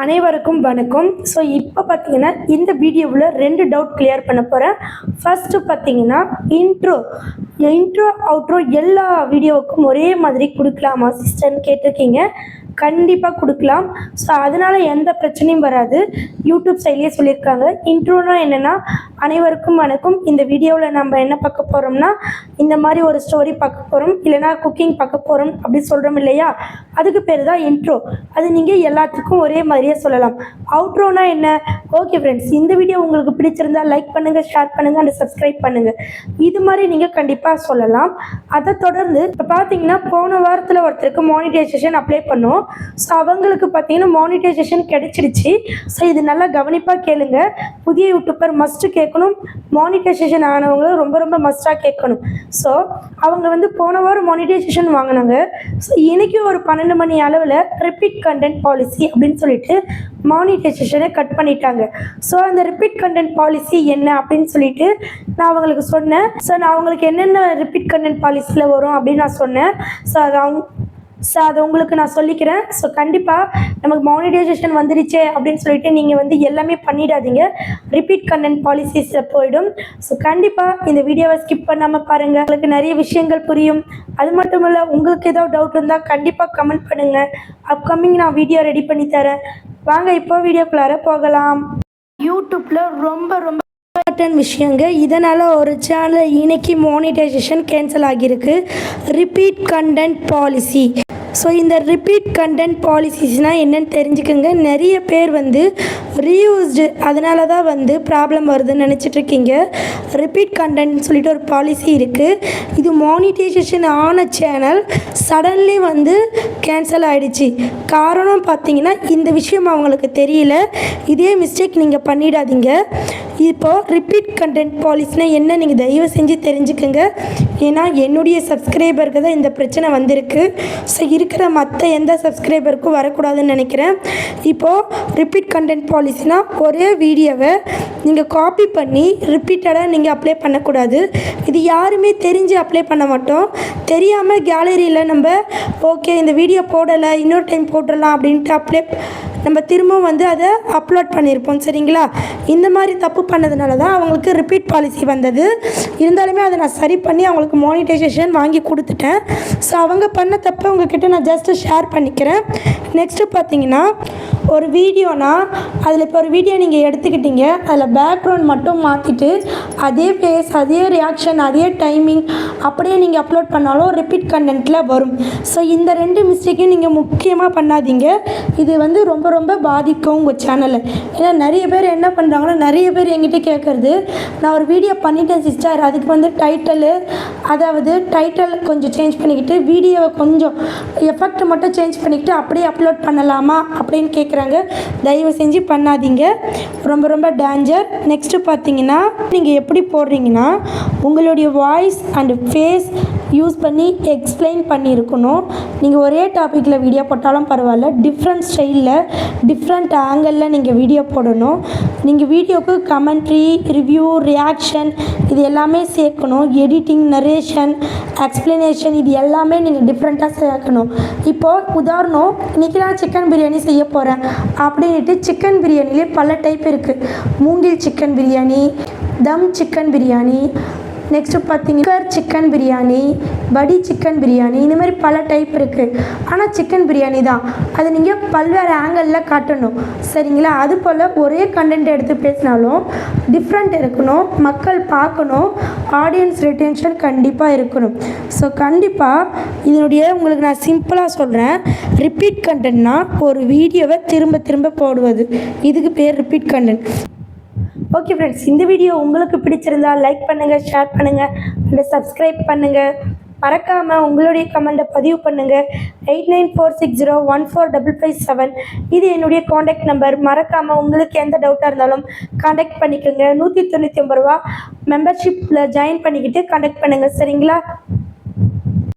அனைவருக்கும் வணக்கம். ஸோ இப்போ பார்த்தீங்கன்னா இந்த வீடியோவில் ரெண்டு டவுட் கிளியர் பண்ண போகிறேன் ஃபர்ஸ்ட்டு பார்த்தீங்கன்னா இன்ட்ரோ இன்ட்ரோ அவுட்ரோ எல்லா வீடியோவுக்கும் ஒரே மாதிரி கொடுக்கலாமா சிஸ்டர்னு கேட்டிருக்கீங்க. கண்டிப்பாக கொடுக்கலாம். ஸோ அதனால் எந்த பிரச்சனையும் வராது. யூடியூப் சைட்லேயே சொல்லியிருக்காங்க. இன்ட்ரோனா என்னென்னா அனைவருக்கும் வணக்கம். இந்த வீடியோவில் நம்ம என்ன பார்க்க போகிறோம்னா இந்த மாதிரி ஒரு ஸ்டோரி பார்க்க போகிறோம் இல்லைனா குக்கிங் பார்க்க போகிறோம் அப்படி சொல்கிறோம் இல்லையா? அதுக்கு பேர் தான் இன்ட்ரோ அது நீங்கள் எல்லாத்துக்கும் ஒரே மாதிரியே சொல்லலாம். அவுட்ரோனா என்ன? ஓகே ஃப்ரெண்ட்ஸ் இந்த வீடியோ உங்களுக்கு பிடிச்சிருந்தா லைக் பண்ணுங்கள் ஷேர் பண்ணுங்கள் அண்ட் சப்ஸ்கிரைப் பண்ணுங்கள் இது மாதிரி நீங்கள் கண்டிப்பாக சொல்லலாம். அதை தொடர்ந்து இப்போ பார்த்தீங்கன்னா போன வாரத்தில் ஒருத்தருக்கு மானிட்டைசேஷன் அப்ளை பண்ணோம். ஸோ அவங்களுக்கு பார்த்தீங்கன்னா மானிட்டைசேஷன் கிடைச்சிடுச்சு. ஸோ இது நல்லா கவனிப்பாக கேளுங்க. புதிய யூடியூப்பர் மஸ்ட்டு கேட்கணும். மானிட்டைசேஷன் ஆனவங்களும் ரொம்ப ரொம்ப மஸ்ட்டாக கேட்கணும். ஸோ அவங்க வந்து போன வாரம் மானிட்டைசேஷன் வாங்கினாங்க. ஸோ இன்னைக்கு ஒரு பன்னெண்டு மணி அளவில் ரிப்பீட் கண்டென்ட் பாலிசி அப்படின்னு சொல்லிட்டு மானிட்டைசேஷனை கட் பண்ணிட்டாங்க. ஸோ அந்த ரிப்பீட் கண்டென்ட் பாலிசி என்ன அப்படின்னு சொல்லிட்டு நான் அவங்களுக்கு சொன்னேன். ஸோ நான் அவங்களுக்கு என்னென்ன ரிப்பீட் கண்டென்ட் பாலிசியில் வரும் அப்படின்னு நான் சொன்னேன். ஸோ அது அவங்க ஸோ அதை உங்களுக்கு நான் சொல்லிக்கிறேன். ஸோ கண்டிப்பாக நமக்கு மானிடைசேஷன் வந்துருச்சு அப்படின்னு சொல்லிட்டு நீங்கள் வந்து எல்லாமே பண்ணிடாதீங்க. ரிப்பீட் கண்டென்ட் பாலிசிஸில் போயிடும். ஸோ கண்டிப்பாக இந்த வீடியோவை ஸ்கிப் பண்ணாமல் பாருங்கள் உங்களுக்கு நிறைய விஷயங்கள் புரியும். அது மட்டும் இல்லை உங்களுக்கு ஏதாவது டவுட் இருந்தால் கண்டிப்பாக கமெண்ட் பண்ணுங்கள் அப்கமிங் நான் வீடியோ ரெடி பண்ணி தரேன். வாங்க இப்போ வீடியோக்குள்ளார போகலாம். யூடியூப்பில் ரொம்ப ரொம்ப இம்பார்ட்டன்ட் விஷயங்க. இதனால் ஒரு சேனல் இன்னைக்கு மானிட்டைசேஷன் கேன்சல் ஆகியிருக்கு. ரிப்பீட் கண்டென்ட் பாலிசி ஸோ இந்த ரிப்பீட் கண்டென்ட் பாலிசிஸ்னால் என்னென்னு தெரிஞ்சுக்கோங்க. நிறைய பேர் வந்து ரீயூஸ்டு அதனால தான் வந்து ப்ராப்ளம் வருதுன்னு நினச்சிட்ருக்கீங்க. ரிப்பீட் கண்டென்ட்னு சொல்லிட்டு ஒரு பாலிசி இருக்குது இது மானிட்டைசேஷன் ஆன சேனல் சடன்லி வந்து கேன்சல் ஆகிடுச்சு காரணம் பார்த்தீங்கன்னா இந்த விஷயம் அவங்களுக்கு தெரியல. இதே மிஸ்டேக் நீங்கள் பண்ணிடாதீங்க. இப்போது ரிப்பீட் கண்டென்ட் பாலிசினா என்ன? நீங்கள் தயவு செஞ்சு தெரிஞ்சுக்கோங்க. ஏன்னா என்னுடைய சப்ஸ்கிரைபருக்கு தான் இந்த பிரச்சனை வந்திருக்கு. ஸோ இருக்கிற மற்ற எந்த சப்ஸ்கிரைபருக்கும் வரக்கூடாதுன்னு நினைக்கிறேன். இப்போது ரிப்பீட் கண்டென்ட் பாலிசினா ஒரே வீடியோவை நீங்கள் காப்பி பண்ணி ரிப்பீட்டடாக நீங்கள் அப்ளை பண்ணக்கூடாது. இது யாருமே தெரிஞ்சு அப்ளை பண்ண மாட்டோம். தெரியாமல் கேலரியில் நம்ம ஓகே இந்த வீடியோ போடலை இன்னொரு டைம் போட்டுடலாம் அப்படின்ட்டு அப்ளை நம்ம திரும்பவும் வந்து அதை அப்லோட் பண்ணியிருப்போம் சரிங்களா? இந்த மாதிரி தப்பு பண்ணதுனால தான் அவங்களுக்கு ரிப்பீட் பாலிசி வந்தது. இருந்தாலுமே அதை நான் சரி பண்ணி அவங்களுக்கு மானிட்டைசேஷன் வாங்கி கொடுத்துட்டேன். ஸோ அவங்க பண்ண தப்பை உங்ககிட்ட நான் ஜஸ்ட்டு ஷேர் பண்ணிக்கிறேன். நெக்ஸ்ட்டு பார்த்தீங்கன்னா ஒரு வீடியோனா அதில் இப்போ ஒரு வீடியோ நீங்கள் எடுத்துக்கிட்டீங்க. அதில் பேக்ரவுண்ட் மட்டும் மாற்றிட்டு அதே ஃபேஸ் அதே ரியாக்ஷன் அதே டைமிங் அப்படியே நீங்கள் அப்லோட் பண்ணாலும் ரிப்பீட் கண்டென்ட்டில் வரும். ஸோ இந்த ரெண்டு மிஸ்டேக்கையும் நீங்கள் முக்கியமாக பண்ணாதீங்க. இது வந்து ரொம்ப ரொம்ப பாதிக்கும் உங்கள் சேனலை ஏன்னா நிறைய பேர் என்ன பண்ணுறாங்கன்னா நிறைய பேர் என்கிட்ட கேட்குறது நான் ஒரு வீடியோ பண்ணிட்டேன் சிஸ்டர் அதுக்கு வந்து டைட்டலு அதாவது டைட்டல் கொஞ்சம் சேஞ்ச் பண்ணிக்கிட்டு வீடியோவை கொஞ்சம் எஃபெக்ட் மட்டும் சேஞ்ச் பண்ணிக்கிட்டு அப்படியே அப்லோட் பண்ணலாமா? அப்படின்னு கேட்குறாங்க தயவு செஞ்சு பண்ணாதீங்க. ரொம்ப ரொம்ப டேஞ்சர் நெக்ஸ்ட்டு பார்த்தீங்கன்னா நீங்கள் எப்படி போடுறீங்கன்னா உங்களுடைய வாய்ஸ் அண்டு ஃபேஸ் யூஸ் பண்ணி எக்ஸ்பிளைன் பண்ணியிருக்கணும். நீங்கள் ஒரே டாப்பிக்கில் வீடியோ போட்டாலும் பரவாயில்ல. டிஃப்ரெண்ட் ஸ்டைலில் டிஃப்ரெண்ட் ஆங்கிளில் நீங்கள் வீடியோ போடணும். நீங்கள் வீடியோவுக்கு கமெண்ட்ரி ரிவ்யூ ரியாக்ஷன் இது எல்லாமே சேர்க்கணும். எடிட்டிங் நரேஷன் எக்ஸ்ப்ளனேஷன் இது எல்லாமே நீங்கள் டிஃப்ரெண்ட்டாக சேர்க்கணும். இப்போது உதாரணம் இன்றைக்கி நான் சிக்கன் பிரியாணி செய்ய போகிறேன் அப்படின்ட்டு சிக்கன் பிரியாணிலே பல டைப் இருக்குது மூங்கில் chicken biryani dum chicken biryani next பார்த்தீங்கன்னா சிக்கன் பிரியாணி படி சிக்கன் பிரியாணி இந்த மாதிரி பல டைப் இருக்குது ஆனால் சிக்கன் பிரியாணி தான். அது நீங்கள் பல்வேறு ஆங்கிளில் காட்டணும். சரிங்களா? அது போல் ஒரே கண்டென்ட் எடுத்து பேசினாலும் டிஃப்ரெண்ட் இருக்கணும். மக்கள் பார்க்கணும். ஆடியன்ஸ் ரிட்டென்ஷன் கண்டிப்பாக இருக்கணும். ஸோ கண்டிப்பாக இதனுடைய உங்களுக்கு நான் சிம்பிளாக சொல்கிறேன் ரிப்பீட் கண்டென்ட்னா ஒரு வீடியோவை திரும்ப திரும்ப போடுவது. இதுக்கு பேர் ரிப்பீட் கண்டென்ட் ஓகே ஃப்ரெண்ட்ஸ் இந்த வீடியோ உங்களுக்கு பிடிச்சிருந்தா லைக் பண்ணுங்கள் ஷேர் பண்ணுங்கள் அண்ட் சப்ஸ்கிரைப் பண்ணுங்கள் மறக்காமல் உங்களுடைய கமெண்ட்டை பதிவு பண்ணுங்கள் eight nine four six zero one four double five seven இது என்னுடைய காண்டாக்ட் நம்பர் மறக்காமல் உங்களுக்கு எந்த டவுட்டாக இருந்தாலும் காண்டாக்ட் பண்ணிக்கோங்க. நூற்றி தொண்ணூற்றி ஒம்பது ரூபா மெம்பர்ஷிப்பில் ஜாயின் பண்ணிக்கிட்டு காண்டாக்ட் பண்ணுங்கள் சரிங்களா?